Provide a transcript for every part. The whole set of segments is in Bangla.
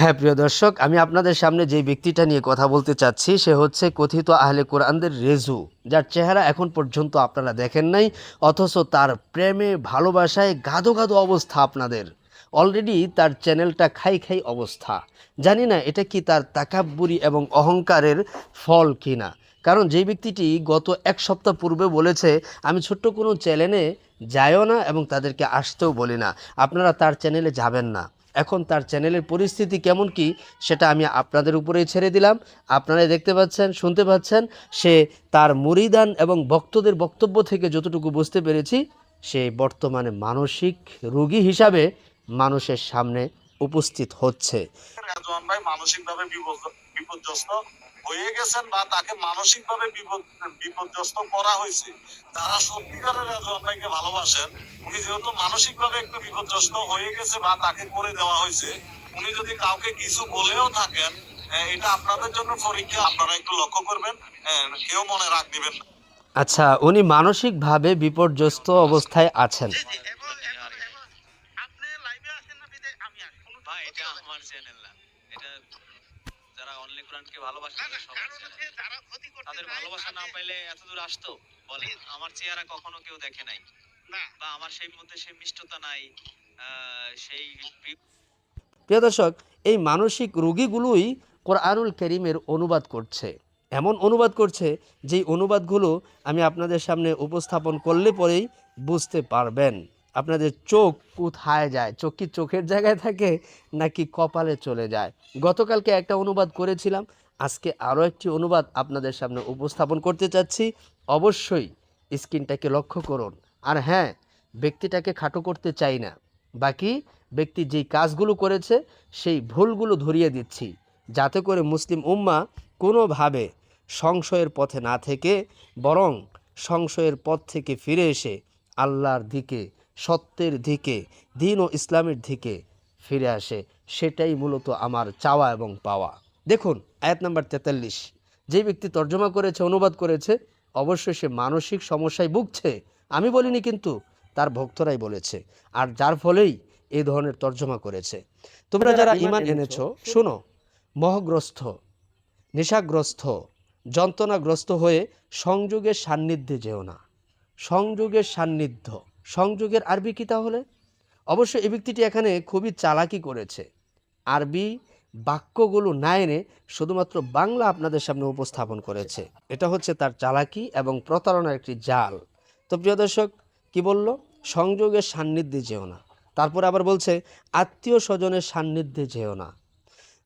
হ্যাঁ প্রিয় দর্শক, আমি আপনাদের সামনে যে ব্যক্তিটা নিয়ে কথা বলতে চাচ্ছি, সে হচ্ছে কথিত আহলে কোরআনদের রেজু, যার চেহারা এখন পর্যন্ত আপনারা দেখেন নাই, অথচ তার প্রেমে, ভালোবাসায় গাদো গাদো অবস্থা আপনাদের। অলরেডি তার চ্যানেলটা খাই খাই অবস্থা। জানি না এটা কি তার তাকাব্বুরি এবং অহংকারের ফল কিনা। কারণ যেই ব্যক্তিটি গত এক সপ্তাহ পূর্বে বলেছে, আমি ছোট্ট কোনো চ্যানেলে যাইও না এবং তাদেরকে আসতেও বলি না। আপনারা তার চ্যানেলে যাবেন না। এখন তার চ্যানেলের পরিস্থিতি কেমন কি, সেটা আমি আপনাদের উপরেই ছেড়ে দিলাম। আপনারাই দেখতে পাচ্ছেন, শুনতে পাচ্ছেন, সে তার মরিদান এবং ভক্তদের বক্তব্য থেকে যতটুকু বুঝতে পেরেছি, সে বর্তমানে মানসিক রোগী হিসাবে মানুষের সামনে উপস্থিত হচ্ছে। হয়ে গেছেন বা তাকে মানসিকভাবে বিপদ বিপর্যস্ত করা হয়েছে যারা সত্যিকারের ভাইকে ভালোবাসেন। উনি যেহেতু মানসিকভাবে একটু বিপর্যস্ত হয়ে গেছে বা তাকে করে দেওয়া হয়েছে উনি যদি কাউকে কিছু বলেও থাকেন এটা আপনাদের জন্য পরীক্ষা আপনারা একটু লক্ষ্য করবেন কেউ মনে রাখ দিবেন আচ্ছা উনি মানসিকভাবে বিপর্যস্ত অবস্থায় আছেন আপনি লাইভে আছেন না বিদে- আমি আছি। কোনো ভাই এটা ক্ষতি হবে না। আমার চ্যানেল না এটা যারা অনলি কোরআনকে ভালোবাসে না, না, তাদের সবার কারণ চ্যানেল হচ্ছে যারা ক্ষতি করতে তাদের চায়, ভালোবাসা না তাদের- পাইলে এত দূর আসতো? বলে আমার চেহারা কখনো কেউ দেখে নাই। বা আমার সেই মধ্যে সেই মিষ্টতা নাই সেই প্রিয় দর্শক এই মানসিক রোগীগুলোই কোরআনুল করিমের অনুবাদ করছে। এমন অনুবাদ করছে যেই অনুবাদগুলো আমি আপনাদের সামনে উপস্থাপন করলে পরেই বুঝতে পারবেন। আপনাদের চোখ কোথায় যায়? চোখ কি চোখের জায়গায় থাকে নাকি কপালে চলে যায়? গতকালকে একটা অনুবাদ করেছিলাম আজকে আরও একটি অনুবাদ আপনাদের সামনে উপস্থাপন করতে চাচ্ছি। অবশ্যই স্ক্রিনটাকে লক্ষ্য করুন। আর হ্যাঁ ব্যক্তিটাকে খাটো করতে চাই না। বাকি ব্যক্তি যেই কাজগুলো করেছে, সেই ভুলগুলো ধরিয়ে দিচ্ছি। যাতে করে মুসলিম উম্মা কোনোভাবে সংশয়ের পথে না থেকে, বরং সংশয়ের পথ থেকে ফিরে এসে আল্লাহর দিকে, সত্যের দিকে, দিন ও ইসলামের দিকে ফিরে আসে। সেটাই মূলত আমার চাওয়া এবং পাওয়া। দেখুন আয়াত নাম্বার তেতাল্লিশ। যে ব্যক্তি তর্জমা করেছে অনুবাদ করেছে অবশ্যই সে মানসিক সমস্যায় ভুগছে। আমি বলিনি কিন্তু তার ভক্তরাই বলেছে। আর যার ফলেই এই ধরনের তর্জমা করেছে। তোমরা যারা ইমান এনেছো শোনো মোহগ্রস্ত নেশাগ্রস্ত যন্ত্রণাগ্রস্ত হয়ে সংযোগের সান্নিধ্যে যেও না। সংযোগের সান্নিধ্য সংযোগের আরবি কী তাহলে? অবশ্য এই ব্যক্তিটি এখানে খুবই চালাকি করেছে। আরবি বাক্যগুলো না এনে শুধুমাত্র বাংলা আপনাদের সামনে উপস্থাপন করেছে। এটা হচ্ছে তার চালাকি এবং প্রতারণার একটি জাল। তো প্রিয় দর্শক, কি বলল? সংযোগের সান্নিধ্যে যেও না। তারপর আবার বলছে, আত্মীয় স্বজনের সান্নিধ্যে যেও না।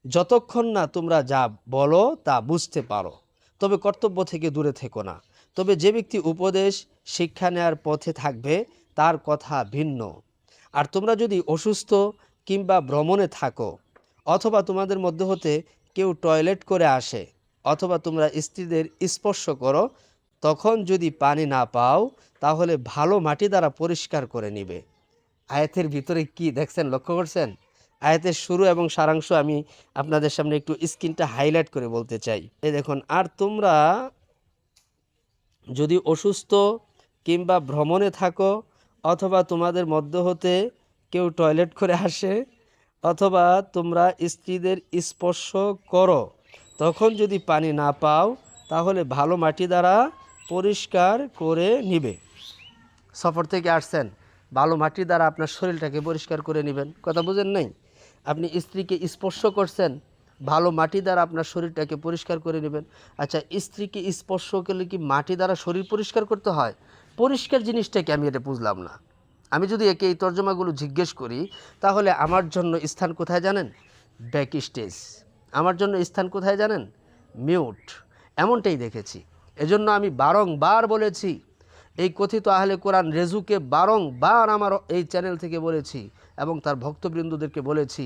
যতক্ষণ না তোমরা যা বলো, তা বুঝতে পারো। তবে কর্তব্য থেকে দূরে থেকো না। তবে যে ব্যক্তি উপদেশ, শিক্ষা নেওয়ার পথে থাকবে, তার কথা ভিন্ন। আর তোমরা যদি অসুস্থ কিংবা ভ্রমণে থাকো অথবা তোমাদের মধ্যে হতে কেউ টয়লেট করে আসে অথবা তোমরা স্ত্রীদের স্পর্শ করো, তখন যদি পানি না পাও, তাহলে ভালো মাটি দ্বারা পরিষ্কার করে নিবে। আয়াতের ভিতরে কি দেখছেন, লক্ষ্য করছেন? আয়াতের শুরু এবং সারাংশ আমি আপনাদের সামনে একটু স্ক্রিনটা হাইলাইট করে বলতে চাই। এই দেখুন, আর তোমরা যদি অসুস্থ কিংবা ভ্রমণে থাকো অথবা তোমাদের মধ্য হতে কেউ টয়লেট করে আসে অথবা তোমরা স্ত্রীদের স্পর্শ করো, তখন যদি পানি না পাও, তাহলে ভালো মাটি দ্বারা পরিষ্কার করে নিবে। সফর থেকে আসছেন, ভালো মাটি দ্বারা আপনার শরীরটাকে পরিষ্কার করে নেবেন। কথা বুঝেন নাই? আপনি স্ত্রীকে স্পর্শ করছেন, ভালো মাটি দ্বারা আপনার শরীরটাকে পরিষ্কার করে নেবেন। আচ্ছা স্ত্রীকে স্পর্শ করলে কি মাটি দ্বারা শরীর পরিষ্কার করতে হয়? পরিষ্কার জিনিসটাকে আমি এটা বুঝলাম না। আমি যদি একে এই তর্জমাগুলো জিজ্ঞেস করি, তাহলে আমার জন্য স্থান কোথায় জানেন? ব্যাক স্টেজ আমার জন্য স্থান কোথায় জানেন? মিউট। এমনটাই দেখেছি। এজন্য আমি বারংবার বলেছি, এই কথিত আহলে কোরআন রেজুকে বারংবার আমার এই চ্যানেল থেকে বলেছি এবং তার ভক্তবৃন্দদেরকে বলেছি,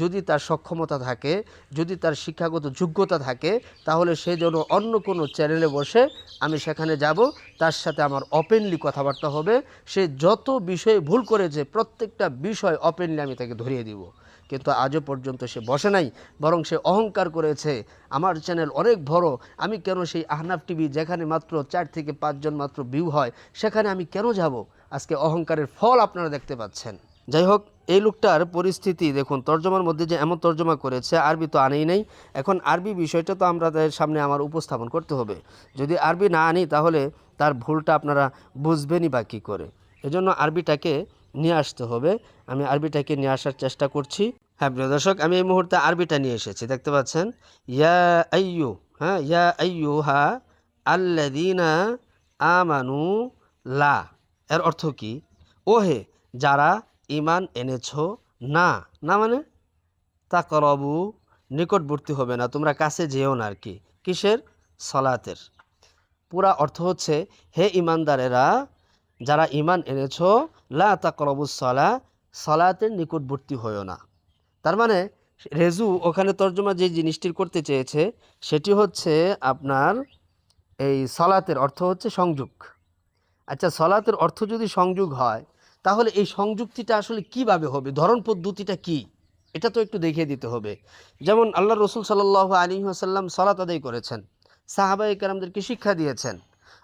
যদি তার সক্ষমতা থাকে, যদি তার শিক্ষাগত যোগ্যতা থাকে, তাহলে সে যেন অন্য কোনো চ্যানেলে বসে আমি সেখানে যাব, তার সাথে আমার ওপেনলি কথাবার্তা হবে। সে যত বিষয়ে ভুল করেছে, প্রত্যেকটা বিষয় ওপেনলি আমি তাকে ধরিয়ে দিব। কিন্তু আজও পর্যন্ত সে বসে নাই, বরং সে অহংকার করেছে। আমার চ্যানেল অনেক বড়, আমি কেন সেই আহনাফ টিভি যেখানে মাত্র চার থেকে পাঁচজন মাত্র ভিউ হয়, সেখানে আমি কেন যাব? আজকে অহংকারের ফল আপনারা দেখতে পাচ্ছেন। যাই হোক এই লোকটার পরিস্থিতি দেখুন, তর্জমার মধ্যে যে এমন তর্জমা করেছে, আরবি তো আনেই নেই। এখন আরবি বিষয়টা তো আমরা তাদের সামনে আমার উপস্থাপন করতে হবে। যদি আরবি না আনি, তাহলে তার ভুলটা আপনারা বুঝবেনই বা কী করে। এজন্য আরবিটাকে নিয়ে আসতে হবে। আমি আরবিটাকে নিয়ে আসার চেষ্টা করছি। হ্যাঁ প্রিয় দর্শক, আমি এই মুহূর্তে আরবিটা নিয়ে এসেছি। দেখতে পাচ্ছেন? ইয়া আইয়ু হ্যাঁ ইয়া আইয়ু হা আল্লাদিনা আমানু লা। এর অর্থ কি? ওহে, যারা ইমান এনেছ? না। না মানে? তাকরবু, নিকটবর্তী হবে না। তোমরা কাছে যেও না আর কি কিসের? সলাতের। পুরা অর্থ হচ্ছে, হে ইমানদারেরা যারা ইমান এনেছ, লা তাকরবু সলা, সলাতের নিকটবর্তী হয়েও না। তার মানে রেজু ওখানে তর্জমা যে জিনিসটির করতে চেয়েছে, সেটি হচ্ছে আপনার এই সলাতের অর্থ হচ্ছে সংযোগ। আচ্ছা সলাতের অর্থ যদি সংযোগ হয় তাহলে এই সংযুক্তিটা আসলে কীভাবে হবে? ধরন পদ্ধতিটা কি? এটা তো একটু দেখিয়ে দিতে হবে। যেমন আল্লাহ রসুল সাল্লাহ আলী আসাল্লাম সলাত আদায় করেছেন। সাহাবা একরামদেরকে শিক্ষা দিয়েছেন।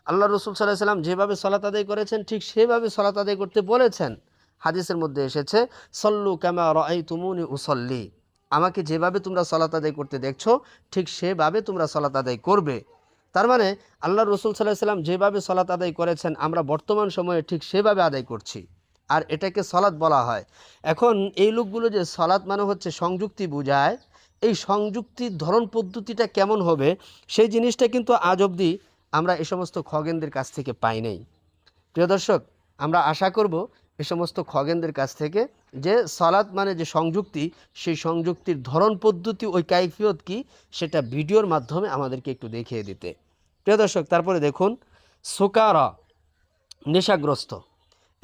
আল্লাহ রসুল সাল্লাহ সাল্লাম যেভাবে সলাত আদায় করেছেন, ঠিক সেভাবে সলাত আদায় করতে বলেছেন। হাদিসের মধ্যে এসেছে, সল্লু ক্যামা রাই তুমুনি উসল্লি। আমাকে যেভাবে তোমরা সলাত আদায় করতে দেখছ, ঠিক সেভাবে তোমরা সলাত আদায় করবে। তার মানে আল্লাহ রসুল সাল্লাহ সাল্লাম যেভাবে সলাত আদায় করেছেন, আমরা বর্তমান সময়ে ঠিক সেভাবে আদায় করছি। আর এটাকে সলাৎ বলা হয়। এখন এই লোকগুলো যে সলাৎ মানে হচ্ছে সংযুক্তি বোঝায়, এই সংযুক্তির ধরন পদ্ধতিটা কেমন হবে সেই জিনিসটা কিন্তু আজ অবধি আমরা এই সমস্ত খগেনদের কাছ থেকে পাই নাই। প্রিয় দর্শক, আমরা আশা করব এ সমস্ত খগেনদের কাছ থেকে যে সলাৎ মানে যে সংযুক্তি, সেই সংযুক্তির ধরন পদ্ধতি ওই কাইফিয়ত কি সেটা ভিডিওর মাধ্যমে আমাদেরকে একটু দেখিয়ে দিতে। প্রিয় দর্শক, তারপরে দেখুন, সুকারা, নেশাগ্রস্ত।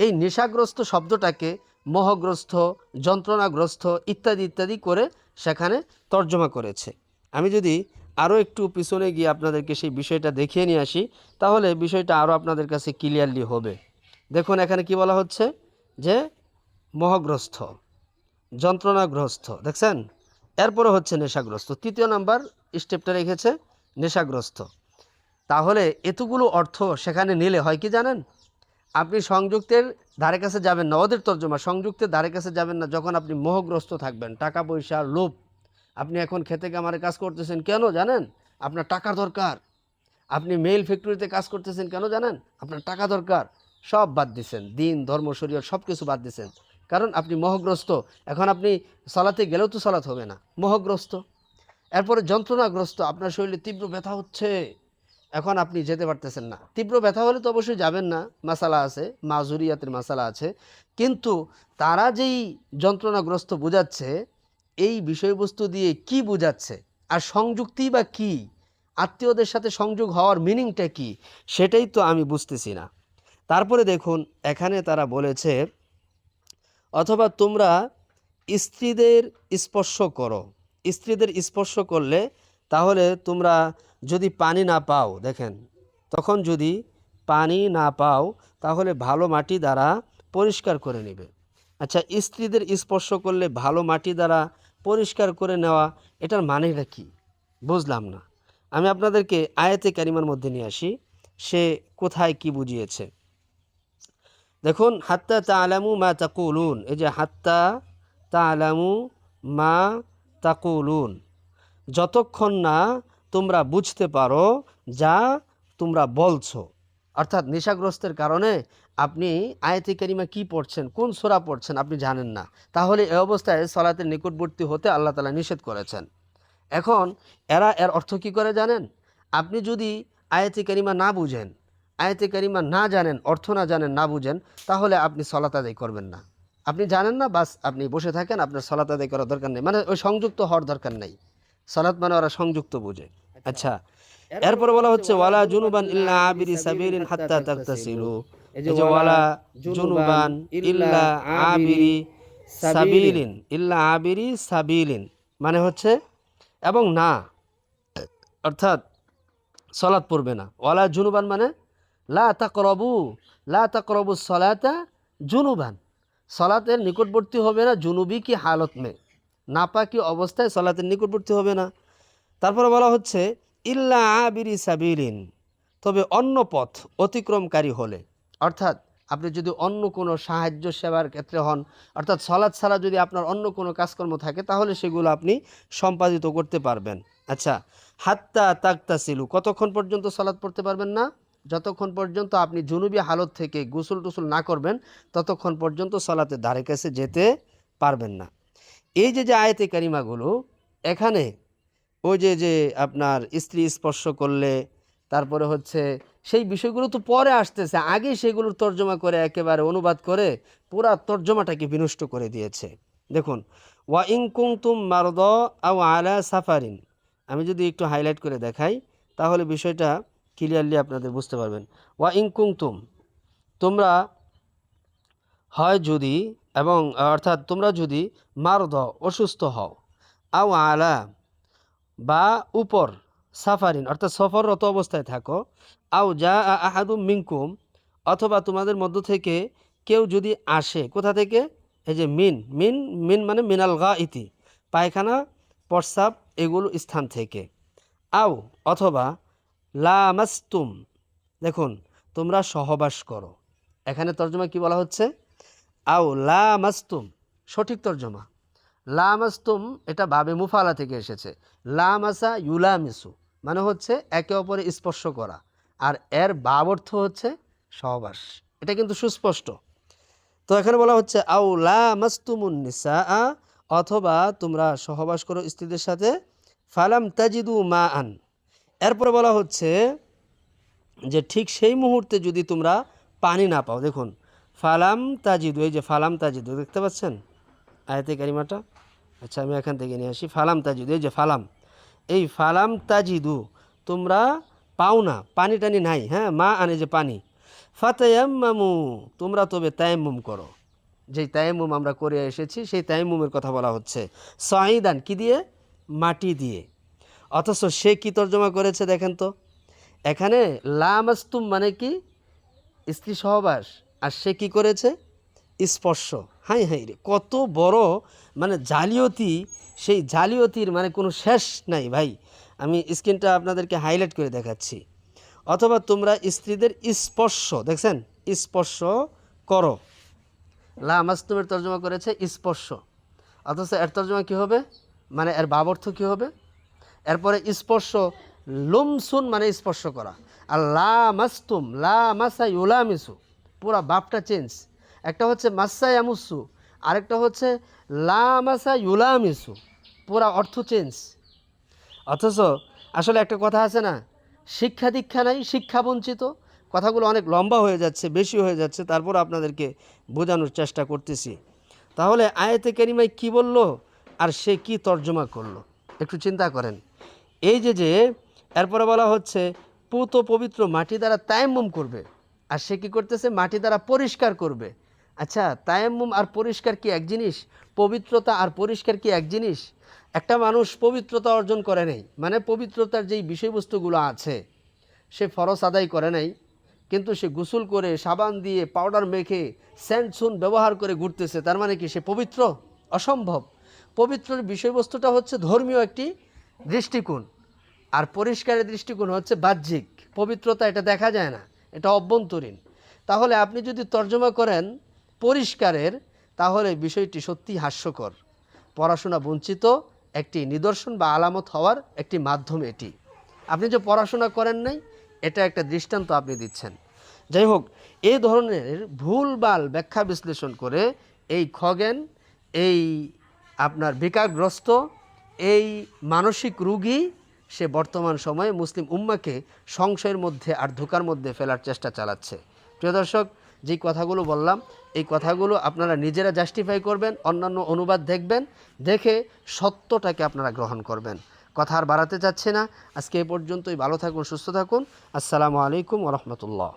এই নেশাগ্রস্ত শব্দটাকে মোহগ্রস্ত, যন্ত্রণাগ্রস্ত ইত্যাদি ইত্যাদি করে সেখানে তর্জমা করেছে। আমি যদি আরও একটু পিছনে গিয়ে আপনাদেরকে সেই বিষয়টা দেখিয়ে নিয়ে আসি, তাহলে বিষয়টা আরও আপনাদের কাছে ক্লিয়ারলি হবে। দেখুন, এখানে কি বলা হচ্ছে? যে মোহগ্রস্ত, যন্ত্রণাগ্রস্ত, দেখছেন? এরপরে হচ্ছে নেশাগ্রস্ত। তৃতীয় নাম্বার স্টেপটা রেখেছে, নেশাগ্রস্ত। তাহলে এতগুলো অর্থ সেখানে নিলে হয় কি জানেন? আপনি সংযুক্তের ধারে কাছে যাবেন না, ওদের তর্জমা, সংযুক্তের ধারে কাছে যাবেন না যখন আপনি মোহগ্রস্ত থাকবেন, টাকা পয়সা, লোভ। আপনি এখন খেতে কামারে কাজ করতেছেন কেন জানেন? আপনার টাকা দরকার। আপনি মেল ফ্যাক্টরিতে কাজ করতেছেন কেন জানেন? আপনার টাকা দরকার। সব বাদ দিছেন, দিন, ধর্ম শরীর সব কিছু বাদ দিছেন। কারণ আপনি মোহগ্রস্ত। এখন আপনি সলাতে গেলেও তো সলাত হবে না, মোহগ্রস্ত। এরপরে যন্ত্রণাগ্রস্ত, আপনার শরীরে তীব্র ব্যথা হচ্ছে। এখন আপনি যেতে পারতেছেন না। তীব্র ব্যথা হলে তো অবশ্যই যাবেন না, মাসালা আছে মাজুরিয়াতের মাসালা আছে। কিন্তু তারা যেই যন্ত্রণাগ্রস্ত বোঝাচ্ছে, এই বিষয়বস্তু দিয়ে কি বোঝাচ্ছে আর সংযুক্তি বা কি, আত্মীয়দের সাথে সংযোগ হওয়ার মিনিংটা কি, সেটাই তো আমি বুঝতেছি না। তারপরে দেখুন, এখানে তারা বলেছে, অথবা তোমরা স্ত্রীদের স্পর্শ করো। স্ত্রীদের স্পর্শ করলে তাহলে তোমরা যদি পানি না পাও, দেখেন, তখন যদি পানি না পাও, তাহলে ভালো মাটি দ্বারা পরিষ্কার করে নেবে। আচ্ছা স্ত্রীদের স্পর্শ করলে ভালো মাটি দ্বারা পরিষ্কার করে নেওয়া, এটার মানেটা কি? বুঝলাম না। আমি আপনাদেরকে আয়াতে কারিমার মধ্যে নিয়ে আসি। সে কোথায় কি বুঝিয়েছে? দেখুন, হাত্তা তা আলামু মা তাকুলুন। এই যে, হাত্তা তা আলামু মা তাকুলুন। যতক্ষণ না তোমরা বুঝতে পারো যা তোমরা বলছো। অর্থাৎ নেশাগ্রস্তের কারণে আপনি আয়াতি কারিমা কি পড়ছেন, কোন সোরা পড়ছেন আপনি জানেন না। তাহলে এ অবস্থায় সলাতের নিকটবর্তী হতে আল্লাহ তালা নিষেধ করেছেন। এখন এরা এর অর্থ কি করে জানেন? আপনি যদি আয়াতি কারিমা না বুঝেন, আয়াতি কারিমা না জানেন, অর্থ না জানেন, না বুঝেন, তাহলে আপনি সলাত আদায় করবেন না। আপনি জানেন না, বাস আপনি বসে থাকেন, আপনার সলাত আদায় করার দরকার নেই। মানে ওই সংযুক্ত হওয়ার দরকার নেই। সলাত মানে ওরা সংযুক্ত বুঝে। আচ্ছা এরপরে বলা হচ্ছে ওয়ালা জুনুবান ইল্লা আবিরি সাবিরিন হাত্তা তাগতাসিলু। এই যে ওয়ালা জুনুবান ইল্লা আবিরি সাবিলিন। ইল্লা আবিরি সাবিলিন। মানে হচ্ছে এবং না অর্থাৎ সলাৎ পড়বে না। ওয়ালা জুনুবান মানে লা তাকরবু লা তাকরবু সলাতা জুনুবান। সলাতের নিকটবর্তী হবে না জুনুবি কি হালত মে। নাপাকি অবস্থায় সলাতের নিকটবর্তী হবে না। তারপরে বলা হচ্ছে, ইল্লা আবিরি সাবিলিন তবে অন্য পথ অতিক্রমকারী হলে। অর্থাৎ আপনি যদি অন্য কোনো সাহায্য সেবার ক্ষেত্রে হন, অর্থাৎ সলাদ ছাড়া যদি আপনার অন্য কোনো কাজকর্ম থাকে, তাহলে সেগুলো আপনি সম্পাদিত করতে পারবেন। আচ্ছা হাত্তা তাকতাসিলু কতক্ষণ পর্যন্ত সলাদ পড়তে পারবেন না? যতক্ষণ পর্যন্ত আপনি জুনুবি হালত থেকে গোসল টুসুল না করবেন, ততক্ষণ পর্যন্ত সলাতে ধারে কাছে যেতে পারবেন না। এই যে যে আয়তে কারিমাগুলো, এখানে ওই যে যে আপনার স্ত্রী স্পর্শ করলে, তারপরে হচ্ছে সেই বিষয়গুলো তো পরে আসতেছে আগে সেগুলোর তর্জমা করে, একেবারে অনুবাদ করে, পুরা তর্জমাটাকে বিনষ্ট করে দিয়েছে। দেখুন, ওয়া ইং কুংতুম মারদ আও আলা সাফারিন। আমি যদি একটু হাইলাইট করে দেখাই, তাহলে বিষয়টা ক্লিয়ারলি আপনাদের বুঝতে পারবেন। ওয়া ইং কুংতুম তোমরা হয় যদি এবং, অর্থাৎ তোমরা যদি মারদ, অসুস্থ হও, আও আলা বা উপর, সাফারিন, অর্থাৎ সফররত অবস্থায় থাকো। আও যা আহাদুম মিনকুম, অথবা তোমাদের মধ্য থেকে কেউ যদি আসে, কোথা থেকে? এই যে মিন মিন মিন মানে মিনাল গা ইতি পায়খানা, প্রস্রাব, এগুলো স্থান থেকে। আও, অথবা লামাস্তুম, দেখুন, তোমরা সহবাস করো। এখানে তর্জমা কি বলা হচ্ছে? আও লামাস্তুম, সঠিক তর্জমা। লামাস্তুম, এটা বাবে মুফালা থেকে এসেছে। লামাসা ইউলামিসু মানে হচ্ছে একে অপরে স্পর্শ করা। আর এর বাব অর্থ হচ্ছে সহবাস। এটা কিন্তু সুস্পষ্ট। তো এখানে বলা হচ্ছে আউ লামাস্তুমুন নিসা অথবা তোমরা সহবাস করো স্ত্রীদের সাথে, ফালাম তাজিদু মা আন এরপরে বলা হচ্ছে যে ঠিক সেই মুহূর্তে যদি তোমরা পানি না পাও, দেখুন, ফালাম তাজিদু, এই যে ফালাম তাজিদু, দেখতে পাচ্ছেন? আয়তে কারিমাটা। আচ্ছা আমি এখান থেকে নিয়ে আসি। ফালাম তাজিদু, এই যে ফালাম। এই ফালাম তাজিদু, তোমরা পাও না, পানি টানি নাই হ্যাঁ মা আনে যে পানি। ফাতায়াম্মামু, তোমরা তবে তায়াম্মুম করো। যেই তায়াম্মুম আমরা করে এসেছি, সেই তায়াম্মুমের কথা বলা হচ্ছে। সাইদান কি দিয়ে? মাটি দিয়ে। অথচ সে কি তর্জমা করেছে দেখেন তো। এখানে লামাস্তুম মানে কি? স্ত্রী সহবাস। আর সে কি করেছে? স্পর্শ। হাই হাই রে, কত বড় মানে জালিয়াতি, সেই জালিয়াতির মানে কোনো শেষ নাই ভাই। আমি স্ক্রিনটা আপনাদেরকে হাইলাইট করে দেখাচ্ছি। অথবা তোমরা স্ত্রীদের স্পর্শ, দেখছেন? স্পর্শ করো। লামাস্তুমের তর্জমা করেছে স্পর্শ। অথচ এর তর্জমা কী হবে? মানে এর বাবর্থ কী হবে? এরপরে স্পর্শ, লুমসুন মানে স্পর্শ করা। আর লা মাস্তুম, লা পুরা বাপটা চেঞ্জ একটা হচ্ছে মাসা ইয়ামুসু, আরেকটা হচ্ছে লা মাসা ইউলামিসু, পুরা অর্থ চেঞ্জ অথচ আসলে একটা কথা আছে না, শিক্ষা দীক্ষা নাই, শিক্ষা বঞ্চিত। কথাগুলো অনেক লম্বা হয়ে যাচ্ছে, বেশি হয়ে যাচ্ছে, তারপর আপনাদেরকে বোঝানোর চেষ্টা করতেছি। তাহলে আয়াতে কেরিমায় কি বলল আর সে কি তর্জমা করল? একটু চিন্তা করেন। এই যে যে, এরপরে বলা হচ্ছে, পুত পবিত্র মাটি দ্বারা তায়াম্মুম করবে, আর সে কি করতেছে? মাটি দ্বারা পরিষ্কার করবে। আচ্ছা তায়াম্মুম আর পরিষ্কার কি এক জিনিস? পবিত্রতা আর পরিষ্কার কি এক জিনিস? একটা মানুষ পবিত্রতা অর্জন করে নেই মানে পবিত্রতার যেই বিষয়বস্তুগুলো আছে, সে ফরস আদায় করে নাই, কিন্তু সে গোসল করে সাবান দিয়ে পাউডার মেখে স্যান্ড সুন ব্যবহার করে ঘুরতেছে, তার মানে কি সে পবিত্র? অসম্ভব। পবিত্রের বিষয়বস্তুটা হচ্ছে ধর্মীয় একটি দৃষ্টিকোণ, আর পরিষ্কারের দৃষ্টিকোণ হচ্ছে বাহ্যিক। পবিত্রতা এটা দেখা যায় না, এটা অভ্যন্তরীণ। তাহলে আপনি যদি তর্জমা করেন পরিষ্কারের, তাহলে বিষয়টি সত্যি হাস্যকর। পড়াশোনা বঞ্চিত, একটি নিদর্শন বা আলামত হওয়ার একটি মাধ্যম এটি। আপনি যে পড়াশোনা করেন নাই, এটা একটা দৃষ্টান্ত আপনি দিচ্ছেন। যাই হোক এই ধরনের ভুলবাল ব্যাখ্যা বিশ্লেষণ করে এই খগেন, এই আপনার বিকারগ্রস্ত, এই মানসিক রুগী, সে বর্তমান সময়ে মুসলিম উম্মাকে সংশয়ের মধ্যে আর ধোকার মধ্যে ফেলার চেষ্টা চালাচ্ছে। প্রিয় দর্শক, যেই কথাগুলো বললাম এই কথাগুলো আপনারা নিজেরা জাস্টিফাই করবেন, অন্যান্য অনুবাদ দেখবেন, দেখে সত্যটাকে আপনারা গ্রহণ করবেন। কথা আর বাড়াতে চাচ্ছি না। আজকে এ পর্যন্তই। ভালো থাকুন, সুস্থ থাকুন। আসসালামু আলাইকুম ওরহমতুল্লাহ